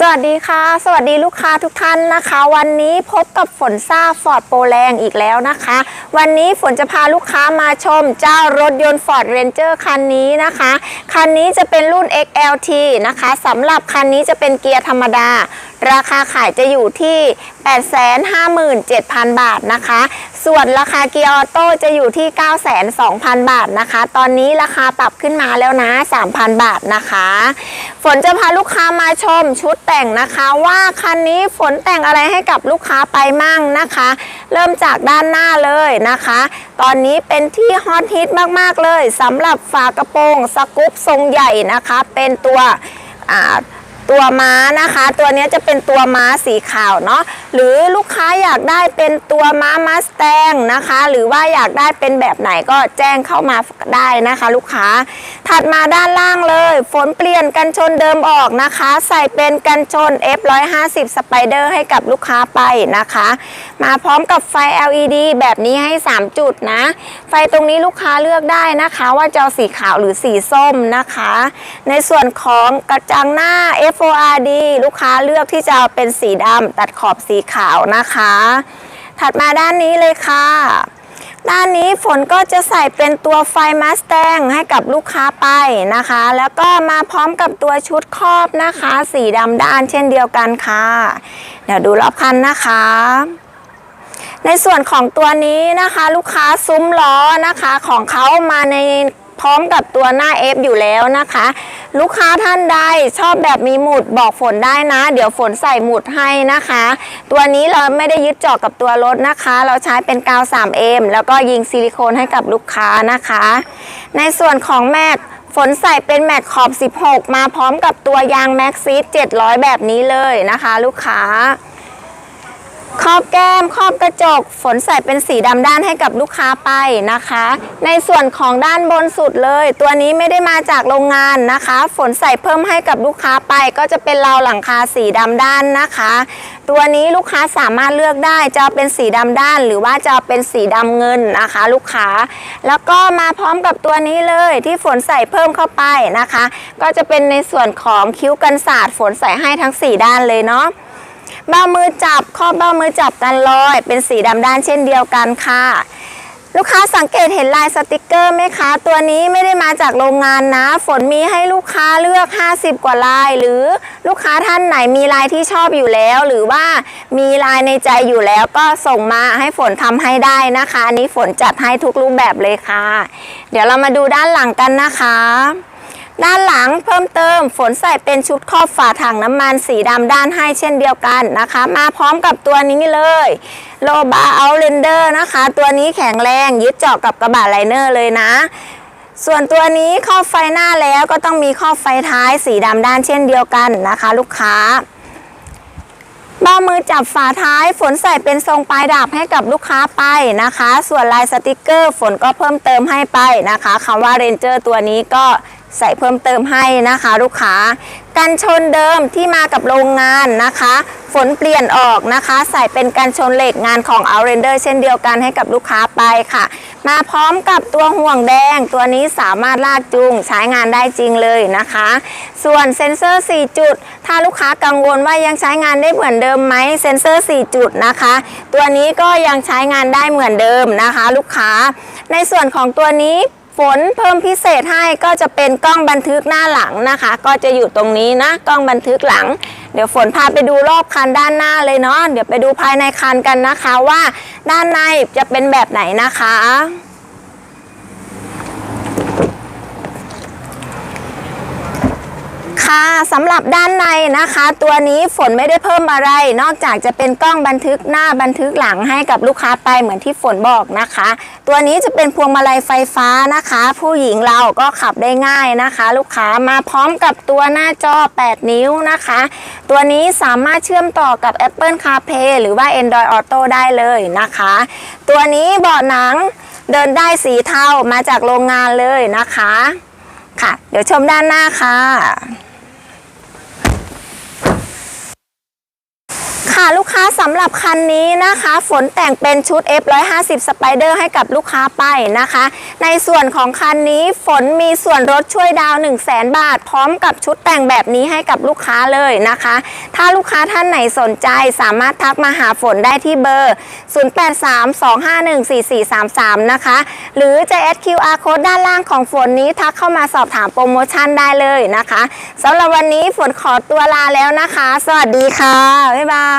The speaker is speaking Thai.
สวัสดีค่ะ สวัสดีลูกค้าทุกท่านนะคะ วันนี้พบกับฝนซ่าฟอร์ดโปรแรงอีกแล้วนะคะ วันนี้ฝนจะพาลูกค้ามาชมเจ้ารถยนต์ Ford Ranger คันนี้นะคะ คันนี้จะเป็นรุ่น XLT นะคะสำหรับคันนี้จะเป็นเกียร์ธรรมดา ราคาขายจะอยู่ที่ 857,000 บาทนะคะ ส่วนราคาเกียร์ออโต้จะอยู่ที่ 902,000 บาทนะคะ ตอนนี้ราคาปรับขึ้นมาแล้วนะ 3,000 บาทนะคะ ฝนจะพาลูกค้ามาชมชุดแต่งนะคะว่าคันนี้ฝนแต่งอะไรให้กับลูกค้าไปมั่งนะคะ เริ่มจากด้านหน้าเลยนะคะ ตอนนี้เป็นที่ฮอตฮิตมากๆเลยสำหรับฝากระโปรงสกู๊ปทรงใหญ่นะคะ เป็นตัวอ่า ตัวม้านะคะ ตัวนี้จะเป็นตัวม้าสีขาวเนาะหรือลูกค้าอยากได้เป็นตัวม้ามาสแตงนะคะ หรือว่าอยากได้เป็นแบบไหนก็แจ้งเข้ามาได้นะคะ ลูกค้า ถัดมาด้านล่างเลย ฝนเปลี่ยนกันชนเดิมออกนะคะ ใส่เป็นกันชน F150 Spider ให้กับลูกค้าไปนะคะ มาพร้อมกับไฟ LED แบบนี้ให้ 3 จุดนะ ไฟตรงนี้ลูกค้าเลือกได้นะคะ ว่าจะเอาสีขาวหรือสีส้มนะคะ ในส่วนของกระจังหน้า FORD ลูกค้าเลือกที่จะเอาเป็นสีดำตัดขอบสีขาวนะคะ ถัดมาด้านนี้เลยค่ะ ด้านนี้ฝนก็จะใส่เป็นตัวไฟมาสแตงให้กับลูกค้าไปนะคะ แล้วก็มาพร้อมกับตัวชุดครอบนะคะ สีดำด้านเช่นเดียวกันค่ะ เดี๋ยวดูรอบคันนะคะในส่วนของตัวนี้นะคะ ลูกค้าซุ้มล้อนะคะของเขามาในพร้อมกับตัวหน้า F อยู่แล้วนะคะ ลูกค้าท่านใดชอบแบบมีหมุดบอกฝนได้นะ เดี๋ยวฝนใส่หมุดให้นะคะ ตัวนี้เราไม่ได้ยึดเจาะกับตัวรถนะคะ เราใช้เป็นกาว 3M แล้วก็ยิงซิลิโคนให้กับลูกค้านะคะ ในส่วนของแม็กฝนใส่เป็นแม็กขอบ 16 มาพร้อมกับตัวยางแม็กซีด700 แบบนี้เลยนะคะ ลูกค้า ครอบแก้มครอบกระจก ฝนใส่เป็นสีดำด้านให้กับลูกค้าไปนะคะ ในส่วนของด้านบนสุดเลย ตัวนี้ไม่ได้มาจากโรงงานนะคะ ฝนใส่เพิ่มให้กับลูกค้าไป ก็จะเป็นราวหลังคาสีดำด้านนะคะ ตัวนี้ลูกค้าสามารถเลือกได้จะเป็นสีดำด้าน หรือว่าจะเป็นสีดำเงินนะคะ ลูกค้า แล้วก็มาพร้อมกับตัวนี้เลยที่ฝนใส่เพิ่มเข้าไปนะคะ ก็จะเป็นในส่วนของคิ้วกันศาสตร์ฝนใส่ให้ทั้งสี่ด้านเลยเนาะ เบ้ามือจับข้อเบ้ามือจับกันรอย เป็นสีดำด้านเช่นเดียวกันค่ะ ลูกค้าสังเกตเห็นลายสติกเกอร์ไหมคะ ตัวนี้ไม่ได้มาจากโรงงานนะ ฝนมีให้ลูกค้าเลือก 50 กว่าลาย หรือลูกค้าท่านไหนมีลายที่ชอบอยู่แล้ว หรือว่ามีลายในใจอยู่แล้วก็ส่งมาให้ฝนทำให้ได้นะคะอันนี้ฝนจัดให้ทุกรูปแบบเลยค่ะ เดี๋ยวเรามาดูด้านหลังกันนะคะ ด้านหลังเพิ่มเติมฝนใส่เป็นชุดครอบฝาถังน้ำมันสีดำด้านให้เช่นเดียวกันนะคะ มาพร้อมกับตัวนี้เลยโลบาเอาเรนเดอร์นะคะ ตัวนี้แข็งแรงยึดเจาะกับกระบะไลเนอร์เลยนะ ส่วนตัวนี้ครอบไฟหน้าแล้วก็ต้องมีครอบไฟท้ายสีดำด้านเช่นเดียวกันนะคะ ลูกค้าเบ้ามือจับฝาท้ายฝนใส่เป็นทรงปลายดาบให้กับลูกค้าไปนะคะ ส่วนลายสติกเกอร์ ฝนก็เพิ่มเติมให้ไปนะคะคำว่าเรนเจอร์ตัวนี้ก็ ใส่เพิ่มเติมให้นะคะลูกค้ากันชนเดิมที่มากับโรงงานนะคะ ฝนเปลี่ยนออกนะคะ ใส่เป็นกันชนเหล็กงานของ o u t r a n d e r เช่นเดียวกันให้กับลูกค้าไปค่ะ มาพร้อมกับตัวห่วงแดง ตัวนี้สามารถลากจูงใช้งานได้จริงเลยนะคะ ส่วนเซ็นเซอร์ 4 จุด ถ้าลูกค้ากังวลว่ายังใช้งานได้เหมือนเดิมไหมเซ็นเซอร์ 4 จุดนะคะ ตัวนี้ก็ยังใช้งานได้เหมือนเดิมนะคะ ลูกค้า ในส่วนของตัวนี้ ฝนเพิ่มพิเศษให้ก็จะเป็นกล้องบันทึกหน้าหลังนะคะ ก็จะอยู่ตรงนี้นะกล้องบันทึกหลัง เดี๋ยวฝนพาไปดูรอบคันด้านหน้าเลยเนาะเดี๋ยวไปดูภายในคันกันนะคะว่า ด้านในจะเป็นแบบไหนนะคะ ค่ะสำหรับด้านในนะคะ ตัวนี้ฝนไม่ได้เพิ่มอะไร นอกจากจะเป็นกล้องบันทึกหน้าบันทึกหลังให้กับลูกค้าไปเหมือนที่ฝนบอกนะคะ ตัวนี้จะเป็นพวงมาลัยไฟฟ้านะคะ ผู้หญิงเราก็ขับได้ง่ายนะคะ ลูกค้ามาพร้อมกับตัวหน้าจอ 8 นิ้วนะคะ ตัวนี้สามารถเชื่อมต่อกับ Apple CarPlay หรือว่า Android Auto ได้เลยนะคะ ตัวนี้เบาะหนังเดินได้สีเทามาจากโรงงานเลยนะคะค่ะ เดี๋ยวชมด้านหน้าค่ะคค่ะ ลูกค้าสำหรับคันนี้นะคะ ฝนแต่งเป็นชุด F150 Spider ให้กับลูกค้าไปนะคะ ในส่วนของคันนี้ฝนมีส่วนลดช่วยดาว 1 0 0 0 0แบาท พร้อมกับชุดแต่งแบบนี้ให้กับลูกค้าเลยนะคะ ถ้าลูกค้าท่านไหนสนใจสามารถทักมาหาฝนได้ที่เบอร์ 0832514433 นะคะ หรือจะ SQR code ด้านล่างของฝนนี้ทักเข้ามาสอบถามโปรโมชั่นได้เลยนะคะสำหรับวันนี้ฝนขอตัวลาแล้วนะคะ สวัสดีค่ะ บ๊ายบาย